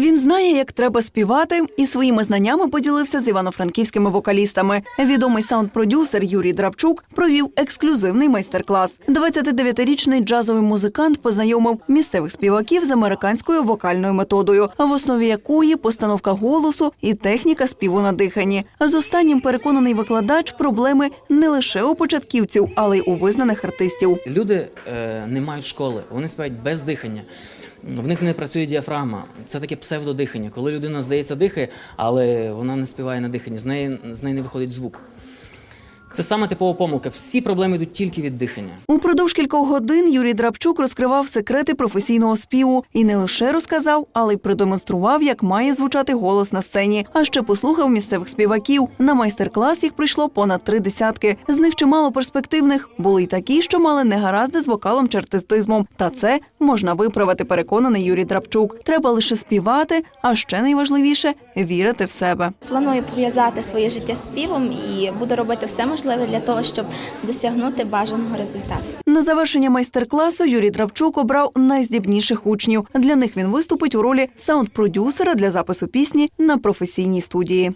Він знає, як треба співати, і своїми знаннями поділився з івано-франківськими вокалістами. Відомий саунд-продюсер Юрій Драбчук провів ексклюзивний майстер-клас. 29-річний джазовий музикант познайомив місцевих співаків з американською вокальною методою, в основі якої постановка голосу і техніка співу на диханні. З останнім переконаний викладач проблеми не лише у початківців, але й у визнаних артистів. Люди е, не мають школи, вони співають без дихання. В них не працює діафрагма. Це таке псевдодихання. Коли людина, здається, дихає, але вона не співає на диханні, з неї, з неї не виходить звук. Це саме типова помилка. Всі проблеми йдуть тільки від дихання. Упродовж кількох годин Юрій Драбчук розкривав секрети професійного співу і не лише розказав, але й продемонстрував, як має звучати голос на сцені. А ще послухав місцевих співаків. На майстер-клас їх прийшло понад три десятки. З них чимало перспективних були й такі, що мали негаразди з вокалом чи артистизмом. Та це можна виправити. Переконаний Юрій Драбчук. Треба лише співати, а ще найважливіше вірити в себе. Планую пов'язати своє життя з співом і буду робити все можливе для того, щоб досягнути бажаного результату. На завершення майстер-класу Юрій Драбчук обрав найздібніших учнів. Для них він виступить у ролі саунд-продюсера для запису пісні на професійній студії.